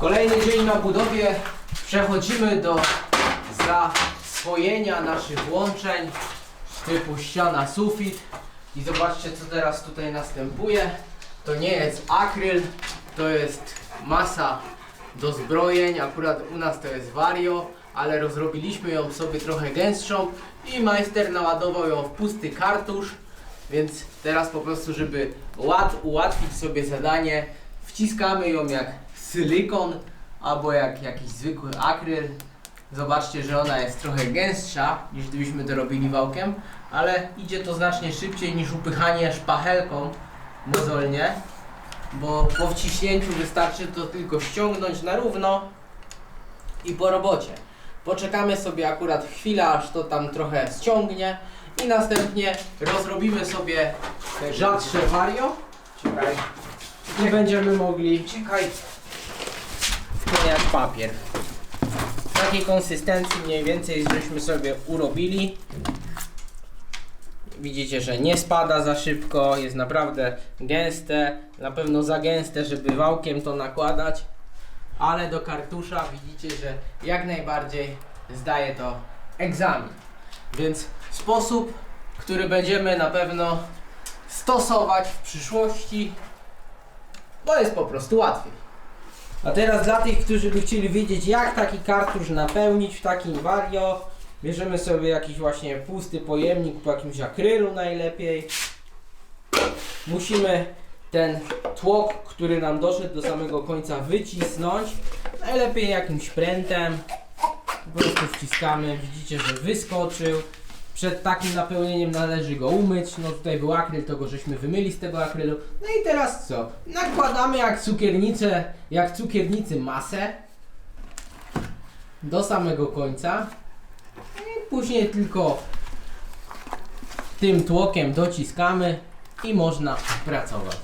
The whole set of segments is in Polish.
Kolejny dzień na budowie. Przechodzimy do zaswojenia naszych włączeń typu ściana, sufit. I zobaczcie co teraz tutaj następuje. To nie jest akryl, to jest masa do zbrojeń. Akurat u nas to jest Vario, ale rozrobiliśmy ją sobie trochę gęstszą i majster naładował ją w pusty kartusz. Więc teraz po prostu, żeby ład, ułatwić sobie zadanie, wciskamy ją jak silikon albo jak jakiś zwykły akryl. Zobaczcie, że ona jest trochę gęstsza niż gdybyśmy to robili wałkiem, ale idzie to znacznie szybciej niż upychanie szpachelką mozolnie, bo po wciśnięciu wystarczy to tylko ściągnąć na równo i po robocie. Poczekamy sobie akurat chwilę, aż to tam trochę ściągnie i następnie rozrobimy sobie rzadsze vario. Czekaj. I będziemy mogli, czekaj, wklejać papier. Takiej konsystencji mniej więcej żeśmy sobie urobili. Widzicie, że nie spada za szybko, jest naprawdę gęste, na pewno za gęste, żeby wałkiem to nakładać, ale do kartusza widzicie, że jak najbardziej zdaje to egzamin. Więc sposób, który będziemy na pewno stosować w przyszłości, bo jest po prostu łatwiej. A teraz dla tych, którzy by chcieli wiedzieć jak taki kartusz napełnić w takim Vario, bierzemy sobie jakiś właśnie pusty pojemnik po jakimś akrylu najlepiej. Musimy ten tłok, który nam doszedł do samego końca wycisnąć. Najlepiej jakimś prętem. Po prostu wciskamy, widzicie, że wyskoczył. Przed takim napełnieniem należy go umyć. No tutaj był akryl, to go żeśmy wymyli z tego akrylu. No i teraz co? Nakładamy jak cukiernicę, jak cukiernicy masę do samego końca. I później tylko tym tłokiem dociskamy i można pracować.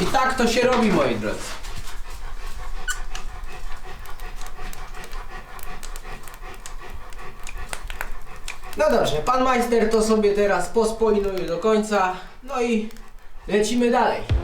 I tak to się robi, moi drodzy. No dobrze, pan majster to sobie teraz pospoinuje do końca. No i lecimy dalej.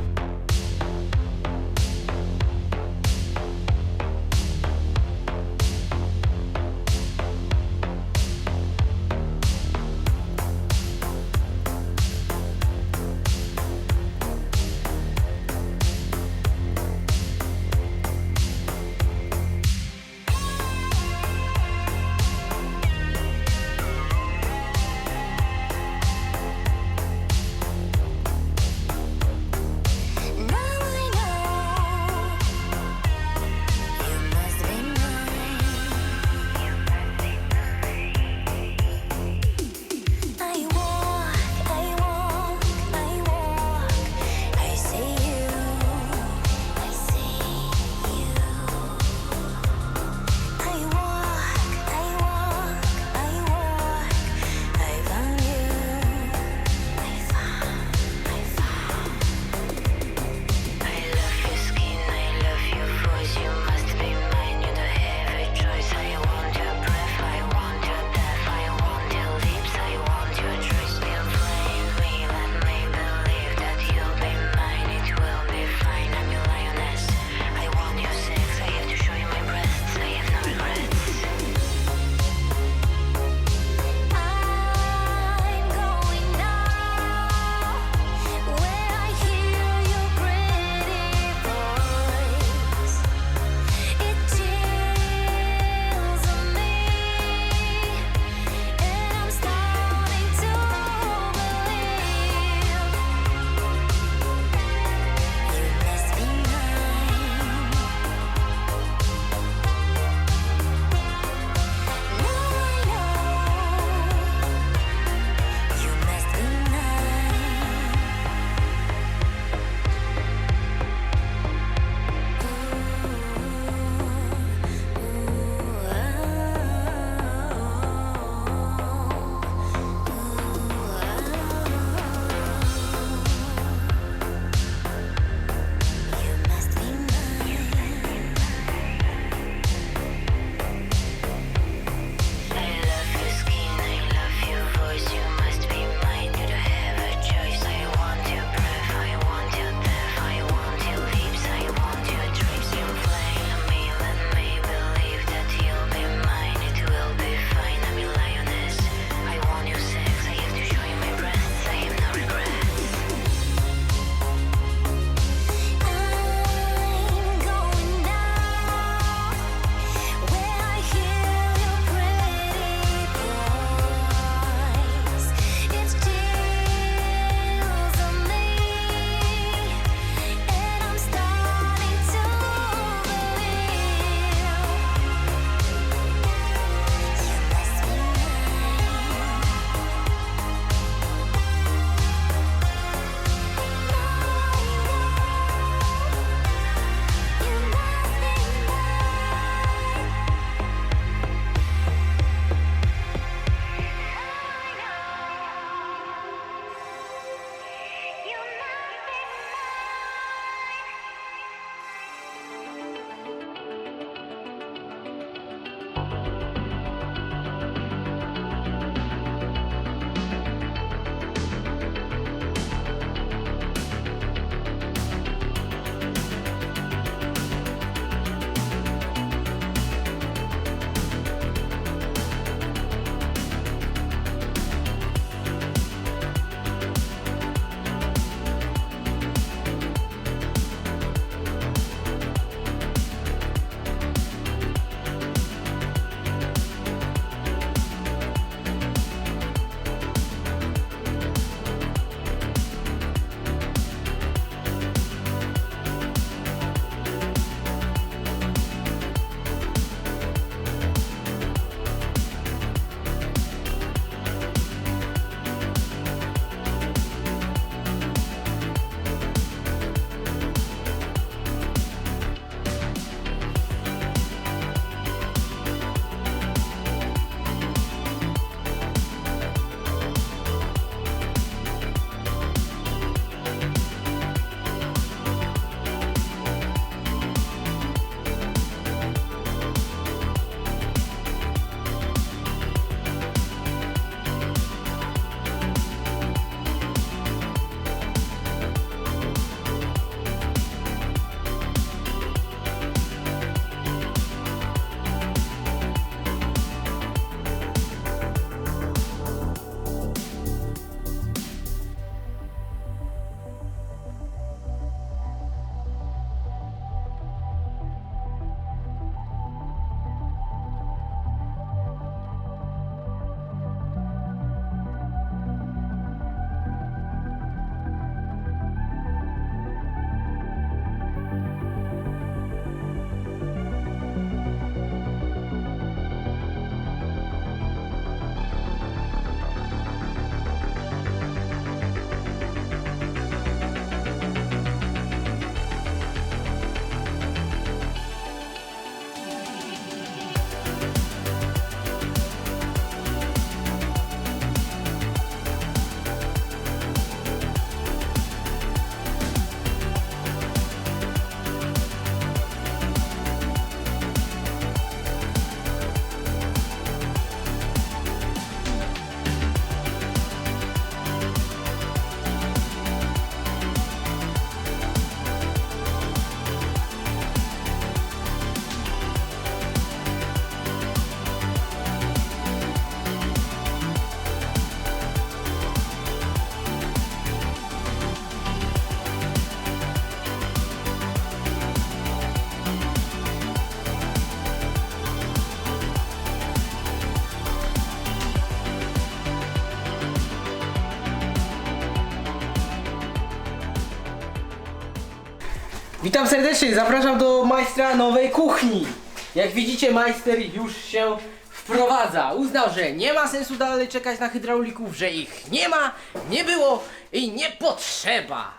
Witam serdecznie, zapraszam do majstra nowej kuchni. Jak widzicie, majster już się wprowadza. Uznał, że nie ma sensu dalej czekać na hydraulików, że ich nie ma, nie było i nie potrzeba.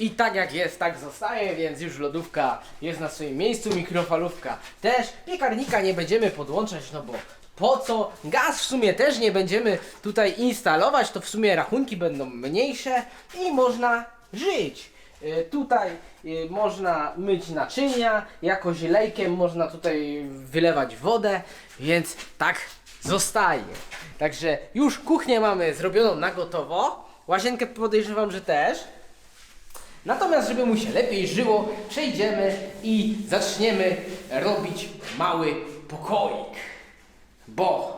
I tak jak jest, tak zostaje, więc już lodówka jest na swoim miejscu, mikrofalówka też. Piekarnika nie będziemy podłączać, no bo po co? Gaz w sumie też nie będziemy tutaj instalować, to w sumie rachunki będą mniejsze i można żyć. Y, Tutaj y, można myć naczynia, jakoś lejkiem można tutaj wylewać wodę, więc tak zostaje. Także już kuchnię mamy zrobioną na gotowo. Łazienkę podejrzewam, że też. Natomiast, żeby mu się lepiej żyło, przejdziemy i zaczniemy robić mały pokoik. Bo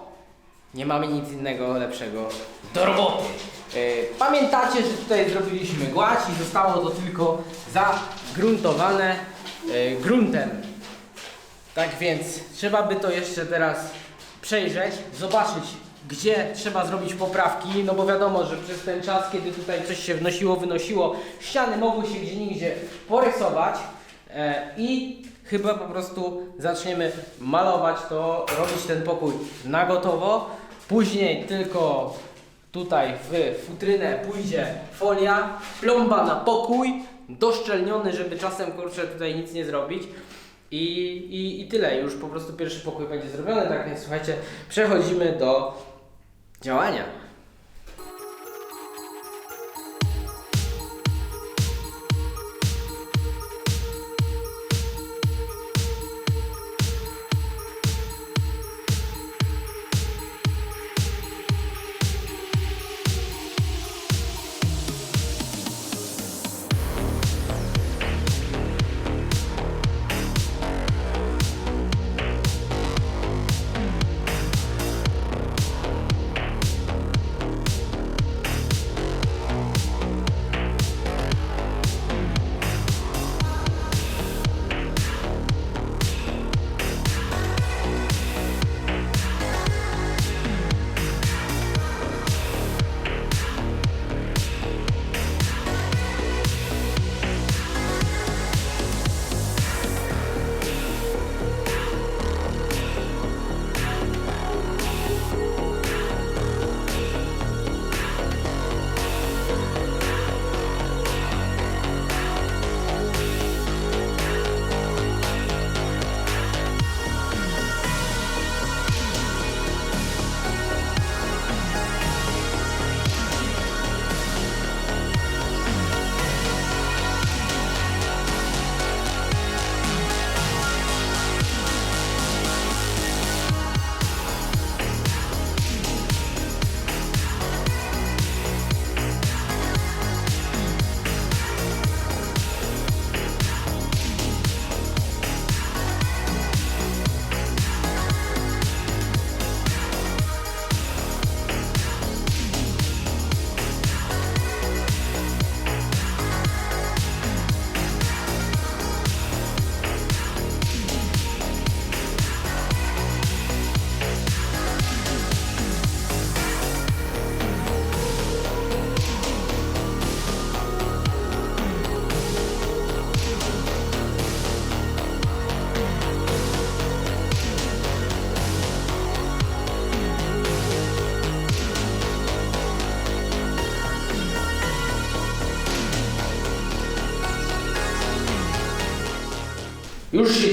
nie mamy nic innego lepszego do roboty. E, Pamiętacie, że tutaj zrobiliśmy gładź i zostało to tylko zagruntowane e, gruntem. Tak więc trzeba by to jeszcze teraz przejrzeć, zobaczyć gdzie trzeba zrobić poprawki, no bo wiadomo, że przez ten czas, kiedy tutaj coś się wnosiło, wynosiło, ściany mogły się gdzie niegdzie porysować e, i chyba po prostu zaczniemy malować to, robić ten pokój na gotowo. Później tylko tutaj w futrynę pójdzie folia, plomba na pokój, doszczelniony, żeby czasem kurczę tutaj nic nie zrobić. I, i, I tyle, już po prostu pierwszy pokój będzie zrobiony, tak więc słuchajcie, przechodzimy do działania.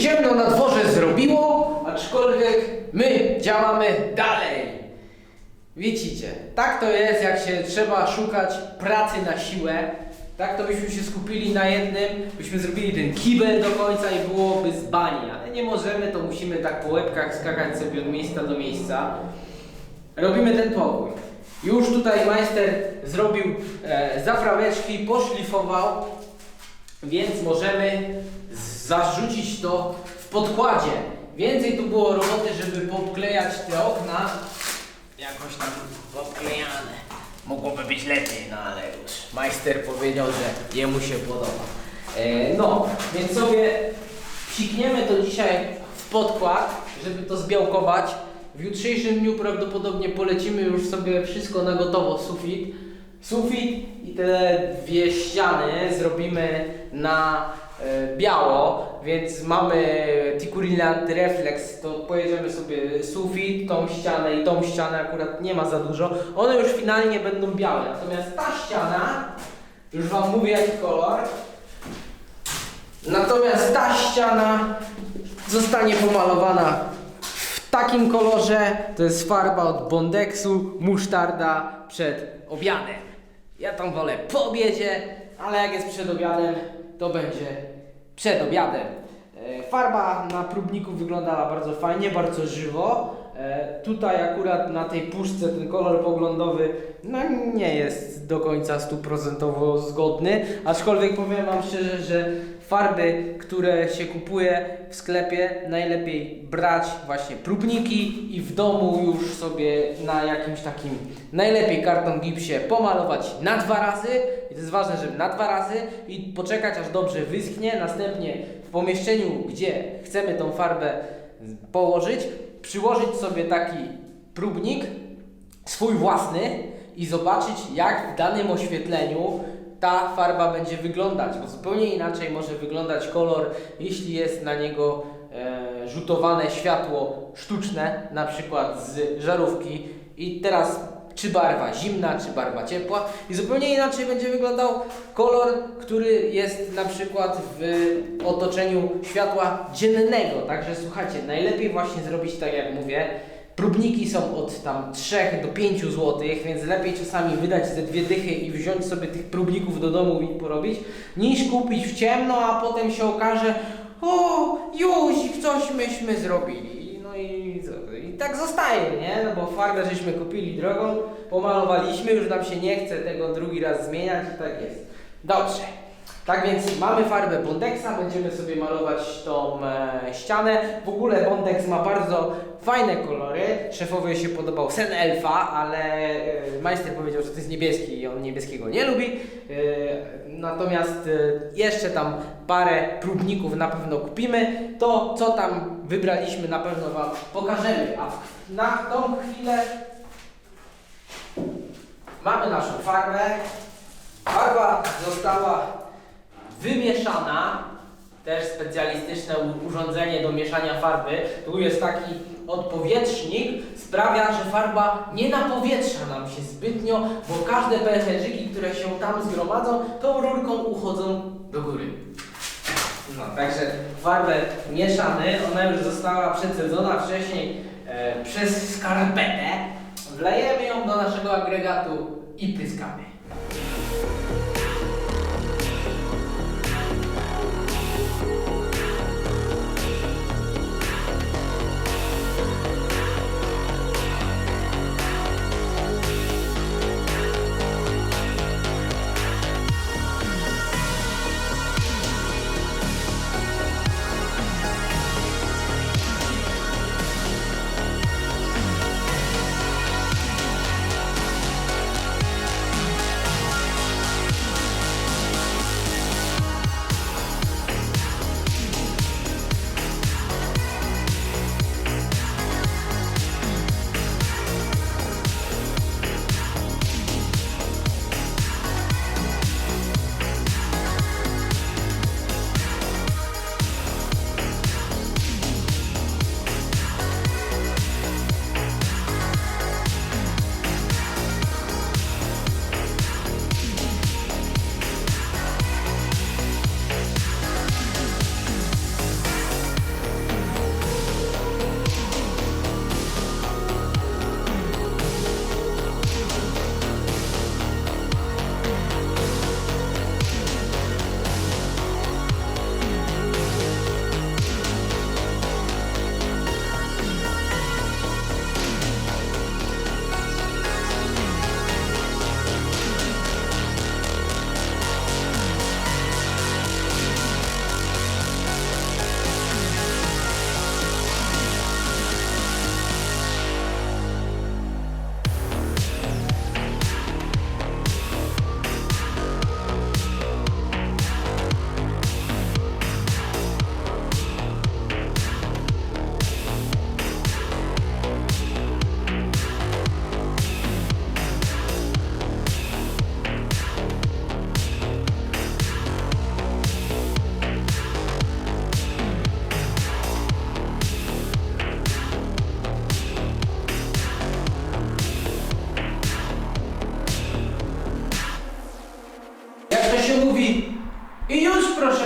Ciemno na dworze zrobiło, aczkolwiek my działamy dalej. Widzicie, tak to jest, jak się trzeba szukać pracy na siłę. Tak to byśmy się skupili na jednym, byśmy zrobili ten kibel do końca i byłoby z bani, ale nie możemy, to musimy tak po łebkach skakać sobie od miejsca do miejsca. Robimy ten pokój. Już tutaj majster zrobił e, poszlifował, więc możemy zarzucić to w podkładzie. Więcej tu było roboty, żeby podklejać te okna. Jakoś tam podklejane. Mogłoby być lepiej, no ale już majster powiedział, że jemu się podoba. E, no, więc sobie psikniemy to dzisiaj w podkład, żeby to zbiałkować. W jutrzejszym dniu prawdopodobnie polecimy już sobie wszystko na gotowo, sufit. Sufit i te dwie ściany zrobimy na biało, więc mamy Tikurilę Antireflex, to pojedziemy sobie sufit, tą ścianę i tą ścianę akurat nie ma za dużo. One już finalnie będą białe, natomiast ta ściana, już Wam mówię jaki kolor, natomiast ta ściana zostanie pomalowana w takim kolorze, to jest farba od Bondexu, musztarda przed obiadem. Ja tam wolę po obiedzie, ale jak jest przed obiadem, to będzie przed obiadem. E, Farba na próbniku wyglądała bardzo fajnie, bardzo żywo. E, Tutaj akurat na tej puszce ten kolor poglądowy no nie jest do końca stuprocentowo zgodny, aczkolwiek powiem Wam szczerze, że farby, które się kupuje w sklepie, najlepiej brać właśnie próbniki i w domu już sobie na jakimś takim najlepiej karton gipsie pomalować na dwa razy. I to jest ważne, żeby na dwa razy i poczekać aż dobrze wyschnie. Następnie w pomieszczeniu, gdzie chcemy tą farbę położyć, przyłożyć sobie taki próbnik swój własny i zobaczyć, jak w danym oświetleniu ta farba będzie wyglądać, bo zupełnie inaczej może wyglądać kolor, jeśli jest na niego e, rzutowane światło sztuczne, na przykład z żarówki i teraz czy barwa zimna, czy barwa ciepła i zupełnie inaczej będzie wyglądał kolor, który jest na przykład w otoczeniu światła dziennego. Także słuchajcie, najlepiej właśnie zrobić tak jak mówię, Próbniki są od tam 3 do 5 zł, więc lepiej czasami wydać te dwie dychy i wziąć sobie tych próbników do domu i porobić, niż kupić w ciemno, a potem się okaże, o, Józik, coś myśmy zrobili. No i, i tak zostaje, nie? No bo farbę żeśmy kupili drogą, pomalowaliśmy, już nam się nie chce tego drugi raz zmieniać i tak jest. Dobrze. Tak więc mamy farbę Bondexa, będziemy sobie malować tą e, ścianę. W ogóle Bondex ma bardzo fajne kolory. Szefowi się podobał Sen Elfa, ale e, majster powiedział, że to jest niebieski i on niebieskiego nie lubi. E, natomiast e, jeszcze tam parę próbników na pewno kupimy. To co tam wybraliśmy na pewno Wam pokażemy. A w, na tą chwilę mamy naszą farbę. Farba została wymieszana, też specjalistyczne urządzenie do mieszania farby. Tu jest taki odpowietrznik, sprawia, że farba nie napowietrza nam się zbytnio, bo każde pęcherzyki, które się tam zgromadzą, tą rurką uchodzą do góry. No, także farbę mieszamy, ona już została przecedzona wcześniej e, przez skarpetę. Wlejemy ją do naszego agregatu i pryskamy.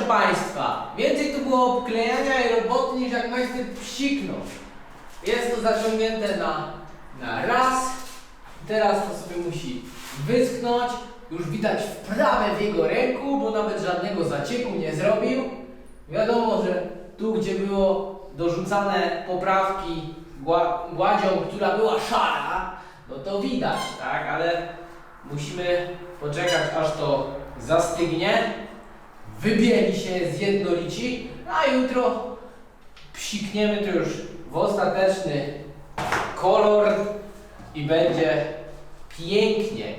Państwa, więcej tu było obklejania i roboty niż jak majster psiknął. Jest to zaciągnięte na, na raz. Teraz to sobie musi wyschnąć. Już widać wprawę w jego ręku, bo nawet żadnego zacieku nie zrobił. Wiadomo, że tu gdzie było dorzucane poprawki gła- gładzią, która była szara, no to widać, tak? Ale musimy poczekać aż to zastygnie, wybieli się zjednolici, a jutro psikniemy to już w ostateczny kolor i będzie pięknie.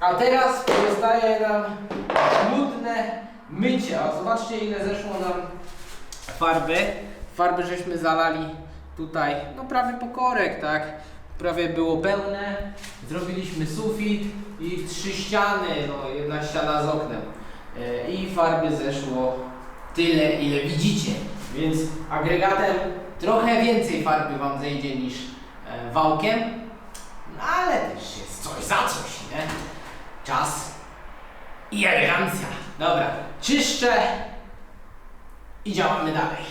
A teraz pozostaje nam trudne mycie. A zobaczcie ile zeszło nam farby. Farby żeśmy zalali tutaj, no prawie po korek, tak? Prawie było pełne. Zrobiliśmy sufit i trzy ściany, no jedna ściana z oknem. E, I farby zeszło tyle, ile widzicie. Więc agregatem trochę więcej farby Wam zejdzie niż e, wałkiem. No ale też jest coś za coś, nie? Czas i elegancja. Dobra, czyszczę i działamy dalej.